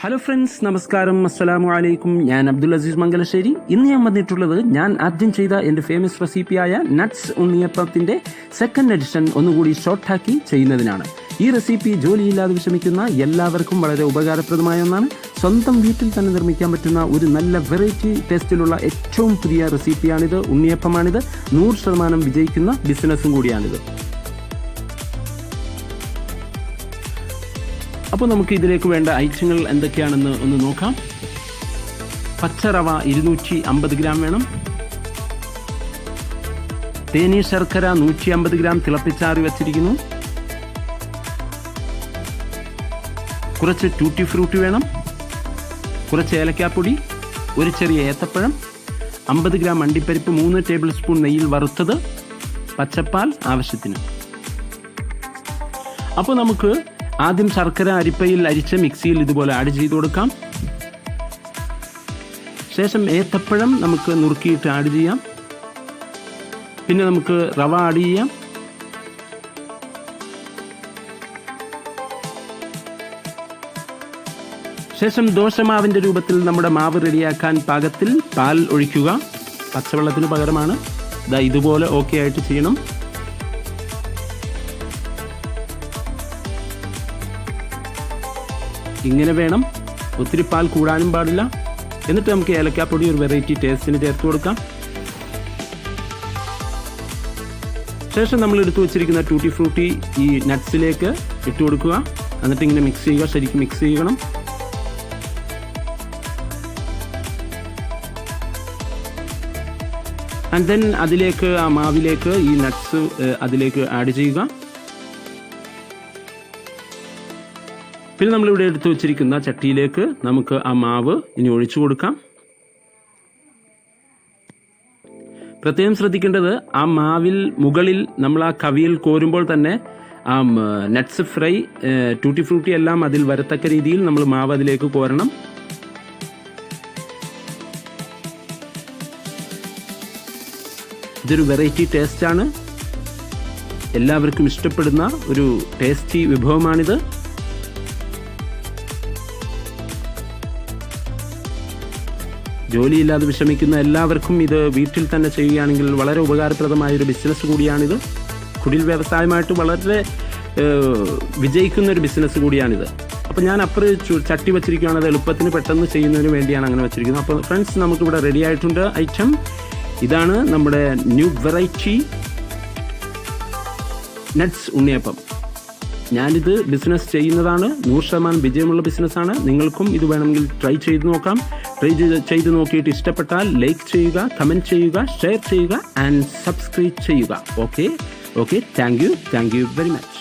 Hello friends നമസ്കാരം അസ്സലാമു അലൈക്കും. ഞാൻ അബ്ദുൽ അസീസ് മംഗലശ്ശേരി. ഇന്ന് ഞാൻ വന്നിട്ടുള്ളത് ഞാൻ ആദ്യം ചെയ്ത എന്റെ ഫേമസ് റെസിപ്പിയായ നട്ട്സ് ഉണ്ണിയപ്പത്തിന്റെ സെക്കൻഡ് എഡിഷൻ ഒന്നുകൂടി ഷോർട്ടാക്കി ചെയ്യുന്നതിനാണ്. ഈ റെസിപ്പി ജോലിയില്ലാതെ വിഷമിക്കുന്ന എല്ലാവർക്കും വളരെ ഉപകാരപ്രദമായ ഒന്നാണ്. സ്വന്തം വീട്ടിൽ തന്നെ നിർമ്മിക്കാൻ പറ്റുന്ന ഒരു നല്ല വെറൈറ്റി ടേസ്റ്റിലുള്ള ഏറ്റവും പുതിയ റെസിപ്പിയാണിത് ഉണ്ണിയപ്പമാണിത്. നൂറ് ശതമാനം വിജയിക്കുന്ന ബിസിനസ്സും കൂടിയാണിത്. അപ്പോൾ നമുക്ക് ഇതിലേക്ക് വേണ്ട ഐറ്റങ്ങൾ എന്തൊക്കെയാണെന്ന് ഒന്ന് നോക്കാം. പച്ചറവ ഇരുന്നൂറ്റി അമ്പത് ഗ്രാം വേണം. തേനീ ശർക്കര നൂറ്റി അമ്പത് ഗ്രാം തിളപ്പിച്ചാറി വച്ചിരിക്കുന്നു. കുറച്ച് ടൂട്ടി ഫ്രൂട്ടി വേണം. കുറച്ച് ഏലക്കാപ്പൊടി ഒരു ചെറിയ ഏത്തപ്പഴം അമ്പത് ഗ്രാം അണ്ടിപ്പരിപ്പ് മൂന്ന് ടേബിൾ സ്പൂൺ നെയ്യിൽ വറുത്തത് പച്ചപ്പാൽ ആവശ്യത്തിന്. അപ്പോൾ നമുക്ക് ആദ്യം ശർക്കര അരിപ്പയിൽ അരിച്ച് മിക്സിയിൽ ഇതുപോലെ ആഡ് ചെയ്ത് കൊടുക്കാം. ശേഷം ഏത്തപ്പഴം നമുക്ക് നുറുക്കിയിട്ട് ആഡ് ചെയ്യാം. പിന്നെ നമുക്ക് റവ ആഡ് ചെയ്യാം. ശേഷം ദോശമാവിന്റെ രൂപത്തിൽ നമ്മുടെ മാവ് റെഡിയാക്കാൻ പാകത്തിൽ പാൽ ഒഴിക്കുക. പച്ചവെള്ളത്തിന് പകരമാണ്. ഇതാ ഇതുപോലെ ഓക്കെ ആയിട്ട് ചെയ്യണം. ഇങ്ങനെ വേണം. ഒത്തിരി പാൽ കൂടാനും പാടില്ല. എന്നിട്ട് നമുക്ക് ഏലക്കാപ്പൊടി ഒരു വെറൈറ്റി ടേസ്റ്റിന് ചേർത്ത് കൊടുക്കാം. ശേഷം നമ്മൾ എടുത്തു വെച്ചിരിക്കുന്ന ടൂട്ടി ഫ്രൂട്ടി ഈ നട്ട്സിലേക്ക് ഇട്ട് കൊടുക്കുക. എന്നിട്ട് ഇങ്ങനെ മിക്സ് ചെയ്യുക. ശരിക്കും മിക്സ് ചെയ്യണം. ആൻഡ് ദെൻ അതിലേക്ക് ആ മാവിലേക്ക് ഈ നട്ട്സ് അതിലേക്ക് ആഡ് ചെയ്യുക. പിന്നെ നമ്മളിവിടെ എടുത്തു വെച്ചിരിക്കുന്ന ചട്ടിയിലേക്ക് നമുക്ക് ആ മാവ് ഇനി ഒഴിച്ചു കൊടുക്കാം. പ്രത്യേകം ശ്രദ്ധിക്കേണ്ടത് ആ മാവിൽ മുകളിൽ നമ്മൾ ആ കവിയിൽ കോരുമ്പോൾ തന്നെ ആ നട്ട്സ് ഫ്രൈ ടൂട്ടി ഫ്രൂട്ടി എല്ലാം അതിൽ വരത്തക്ക രീതിയിൽ നമ്മൾ മാവ് അതിലേക്ക് കോരണം. ഇതൊരു വെറൈറ്റി ടേസ്റ്റാണ് എല്ലാവർക്കും ഇഷ്ടപ്പെടുന്ന ഒരു ടേസ്റ്റി വിഭവമാണിത്. ജോലിയില്ലാതെ വിഷമിക്കുന്ന എല്ലാവർക്കും ഇത് വീട്ടിൽ തന്നെ ചെയ്യുകയാണെങ്കിൽ വളരെ ഉപകാരപ്രദമായ ഒരു ബിസിനസ് കൂടിയാണിത്. കുടിൽ വ്യവസായമായിട്ട് വളരെ വിജയിക്കുന്ന ഒരു ബിസിനസ് കൂടിയാണിത്. അപ്പോൾ ഞാൻ അപ്പുറം ചട്ടി വെച്ചിരിക്കുകയാണ്. അത് എളുപ്പത്തിന് പെട്ടെന്ന് ചെയ്യുന്നതിന് വേണ്ടിയാണ് അങ്ങനെ വെച്ചിരിക്കുന്നത്. അപ്പോൾ ഫ്രണ്ട്സ് നമുക്കിവിടെ റെഡി ആയിട്ടുണ്ട് ഐറ്റം ഇതാണ് നമ്മുടെ ന്യൂ വെറൈറ്റി നട്ട്സ് ഉണ്ണിയപ്പം. ഞാനിത് ബിസിനസ് ചെയ്യുന്നതാണ്. നൂറ് ശതമാനം വിജയമുള്ള ബിസിനസ്സാണ് നിങ്ങൾക്കും ഇത് വേണമെങ്കിൽ ട്രൈ ചെയ്ത് നോക്കാം. ട്രൈ ചെയ്ത് നോക്കിയിട്ട് ഇഷ്ടപ്പെട്ടാൽ ലൈക്ക് ചെയ്യുക കമന്റ് ചെയ്യുക ഷെയർ ചെയ്യുക ആൻഡ് സബ്സ്ക്രൈബ് ചെയ്യുക. Okay okay thank you thank you very much